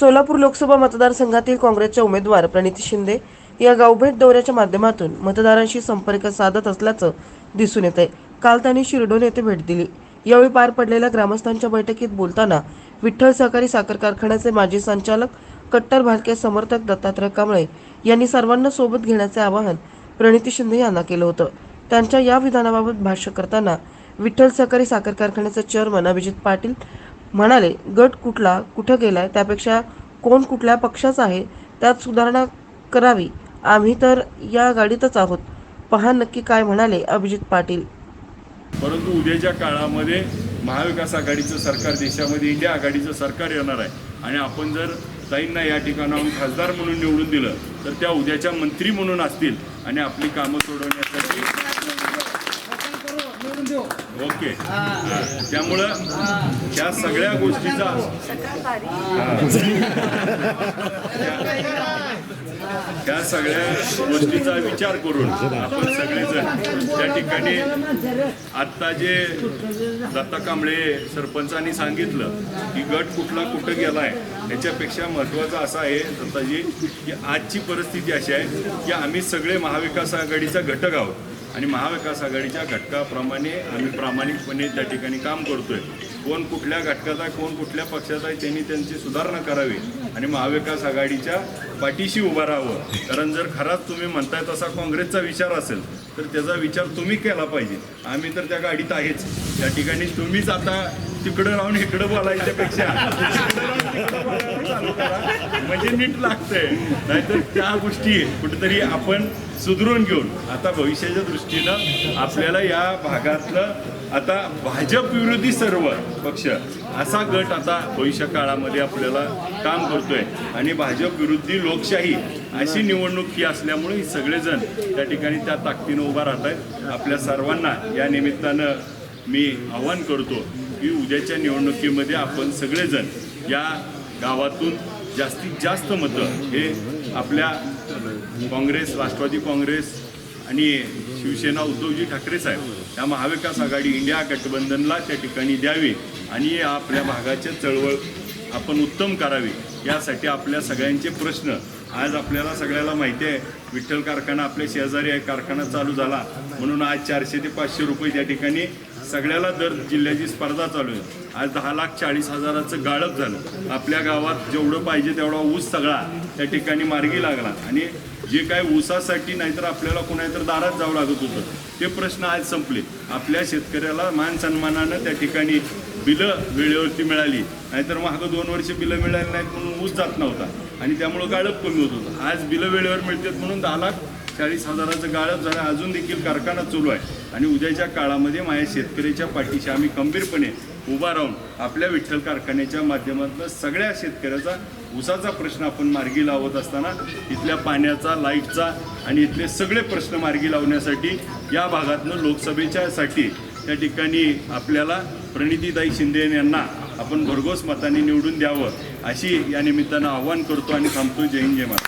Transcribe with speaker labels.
Speaker 1: सोलापूर लोकसभा मतदारसंघातील काँग्रेसच्या उमेदवार प्रणिती शिंदे या गावभेट दौऱ्याच्या माध्यमातून मतदारांशी संपर्क साधत असल्याचं दिसून येत आहे काल त्यांनी शिरडोन येथे भेट दिली. यावेळी पार पडलेल्या ग्रामस्थांच्या बैठकीत बोलताना विठ्ठल सहकारी साखर कारखान्याचे माजी संचालक कट्टर भारतीय समर्थक दत्तात्रय कांबळे यांनी सर्वांना सोबत घेण्याचे आवाहन प्रणिती शिंदे यांना केलं होतं. त्यांच्या या विधानाबाबत भाष्य करताना विठ्ठल सहकारी साखर कारखान्याचे चेअरमन अभिजित पाटील म्हणाले गट कुठला कुठं गेलाय त्यापेक्षा कोण कुठल्या पक्षाचा आहे त्यात सुधारणा करावी. आम्ही तर या गाडीतच आहोत. पहा नक्की काय म्हणाले अभिजित पाटील.
Speaker 2: परंतु उद्याच्या काळामध्ये महाविकास आघाडीचं सरकार देशामध्ये इंडिया आघाडीचं सरकार येणार आहे. आणि आपण जर ताईंना या ठिकाणाहून खासदार म्हणून निवडून दिलं तर त्या उद्याच्या मंत्री म्हणून असतील आणि आपली कामं सोडवण्यासाठी ओके. त्यामुळं त्या सगळ्या गोष्टीचा त्या सगळ्या गोष्टीचा विचार करून आपण सगळेजण त्या ठिकाणी आत्ता जे दत्ता कांबळे सरपंचांनी सांगितलं की गट कुठला कुठं गेलाय त्याच्यापेक्षा महत्त्वाचं असं आहे दत्ताजी की आजची परिस्थिती अशी आहे की आम्ही सगळे महाविकास आघाडीचा घटक आहोत. आणि महाविकास आघाडीच्या घटकाप्रमाणे आम्ही प्रामाणिकपणे त्या ठिकाणी काम करतोय. कोण कुठल्या घटकाचा आहे कोण कुठल्या पक्षाचा आहे त्यांनी त्यांची सुधारणा करावी आणि महाविकास आघाडीच्या पाठीशी उभं राहावं. कारण जर खराच तुम्ही म्हणताय तसा काँग्रेसचा विचार असेल तर त्याचा विचार तुम्ही केला पाहिजे. आम्ही तर त्या गाडीत आहेच. त्या ठिकाणी तुम्हीच आता तिकडं राहून इकडं बोलायच्यापेक्षा तिकडं राहून तिकडं बोलायला चालू करा. म्हणजे नीट लागतंय. नाहीतर त्या गोष्टी कुठेतरी आपण सुधरून घेऊन आता भविष्याच्या दृष्टीनं आपल्याला या भागातलं आता भाजप विरोधी सर्व पक्ष असा गट आता भविष्य काळामध्ये आपल्याला काम करतोय. आणि भाजप विरोधी लोकशाही अशी निवडणूक ही असल्यामुळे सगळेजण त्या ठिकाणी त्या ताकदीनं उभा राहत आहेत आपल्या सर्वांना या निमित्तानं मी आवाहन करतो की उद्याच्या निवडणुकीमध्ये आपण सगळेजण या गावातून जास्तीत जास्त मतं हे आपल्या काँग्रेस राष्ट्रवादी काँग्रेस आणि शिवसेना उद्धवजी ठाकरे साहेब या महाविकास आघाडी इंडिया गठबंधनला त्या ठिकाणी द्यावी आणि आपल्या भागाच्या चळवळ आपण उत्तम करावी यासाठी आपल्या सगळ्यांचे प्रश्न. आज आपल्याला सगळ्याला माहिती आहे विठ्ठल कारखाना आपल्या शेजारी आहे कारखाना चालू झाला. म्हणून आज चारशे ते पाचशे रुपये त्या ठिकाणी सगळ्याला दर जिल्ह्याची स्पर्धा चालू आहे. आज दहा लाख चाळीस हजाराचं गाळप झालं. आपल्या गावात जेवढं पाहिजे तेवढा ऊस सगळा त्या ठिकाणी मार्गी लागला. आणि जे काय ऊसासाठी नाहीतर आपल्याला कोणातर दारात जावं लागत होतं. ते प्रश्न आज संपले. आपल्या शेतकऱ्याला मान सन्मानानं त्या ठिकाणी बिलं वेळेवरती मिळाली. नाहीतर मागं दोन वर्ष बिलं मिळाली नाहीत म्हणून ऊस जात नव्हता. आणि त्यामुळं गाळप कमी होत होतं. आज बिलं वेळेवर मिळतात म्हणून दहा लाख चाळीस हजाराचं गाळप झालं. अजून देखील कारखाना चालू आहे. आणि उद्याच्या काळामध्ये माझ्या शेतकऱ्याच्या पाठीशी आम्ही खंबीरपणे उभा राहून आपल्या विठ्ठल कारखान्याच्या माध्यमातून सगळ्या शेतकऱ्याचा ऊसाचा प्रश्न आपण मार्गी लावत असताना इथल्या पाण्याचा लाईटचा आणि इथले सगळे प्रश्न मार्गी लावण्यासाठी या भागातनं लोकसभेच्यासाठी त्या ठिकाणी आपल्याला प्रणितीताई शिंदे यांना आपण भरघोस मताने निवडून द्यावं अशी या निमित्तानं आव्हान करतो आणि थांबतो. जय हिंद जय महाराज